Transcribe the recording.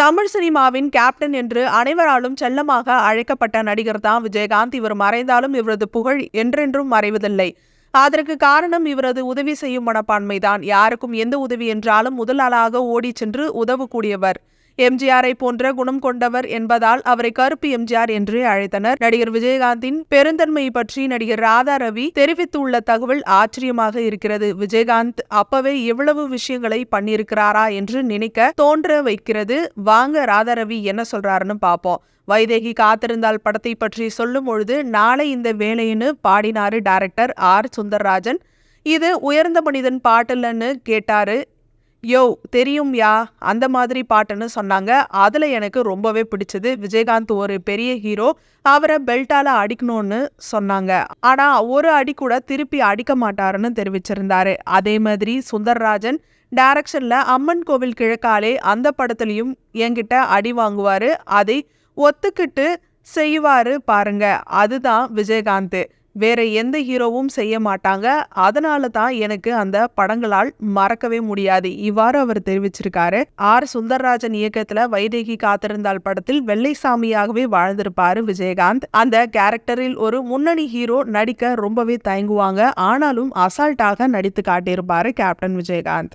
தமிழ் சினிமாவின் கேப்டன் என்று அனைவராலும் செல்லமாக அழைக்கப்பட்ட நடிகர் தான் விஜயகாந்த். இவர் மறைந்தாலும் இவரது புகழ் என்றென்றும் மறைவதில்லை. அதற்கு காரணம் இவரது உதவி செய்யும் மனப்பான்மைதான். யாருக்கும் எந்த உதவி என்றாலும் முதலாளாக ஓடிச் சென்று உதவக்கூடியவர். எம்ஜிஆரை போன்ற குணம் கொண்டவர் என்பதால் அவரை கருப்பு எம்ஜிஆர் என்று அழைத்தனர். நடிகர் விஜயகாந்தின் பெருந்தன்மை பற்றி நடிகர் ராதா ரவி தெரிவித்துள்ள தகவல் ஆச்சரியமாக இருக்கிறது. விஜயகாந்த் அப்பவே எவ்வளவு விஷயங்களை பண்ணியிருக்கிறாரா என்று நினைக்க தோன்ற வைக்கிறது. வாங்க ராதா ரவி என்ன சொல்றாருன்னு பார்ப்போம் வைதேகி காத்திருந்தால் படத்தை பற்றி சொல்லும் பொழுது நாளை இந்த வேலைன்னு பாடினாரு டைரக்டர் ஆர். சுந்தர்ராஜன். இது உயர்ந்த மனிதன் பாட்டுலன்னு கேட்டாரு. யோ தெரியும் யா அந்த மாதிரி பாட்டுன்னு சொன்னாங்க. அதில் எனக்கு ரொம்பவே பிடிச்சது விஜயகாந்த் ஒரு பெரிய ஹீரோ. அவரை பெல்ட்டால் அடிக்கணும்னு சொன்னாங்க. ஆனால் ஒரு அடி கூட திருப்பி அடிக்க மாட்டாருன்னு தெரிவிச்சிருந்தாரு. அதே மாதிரி சுந்தர்ராஜன் டைரக்ஷனில் அம்மன் கோவில் கிழக்காலே அந்த படத்துலையும் என்கிட்ட அடி வாங்குவார். அதை ஒத்துக்கிட்டு செய்வாரு பாருங்க. அதுதான் விஜயகாந்த். வேற எந்த ஹீரோவும் செய்ய மாட்டாங்க. அதனால தான் எனக்கு அந்த படங்களால் மறக்கவே முடியாது. இவ்வாறு அவர் தெரிவிச்சிருக்காரு. ஆர். சுந்தர்ராஜன் இயக்கத்துல வைதேகி காத்திருந்தால் படத்தில் வெள்ளைசாமியாகவே வாழ்ந்திருப்பாரு விஜயகாந்த். அந்த கேரக்டரில் ஒரு முன்னணி ஹீரோ நடிக்க ரொம்பவே தயங்குவாங்க. ஆனாலும் அசால்ட்டாக நடித்து காட்டியிருப்பாரு கேப்டன் விஜயகாந்த்.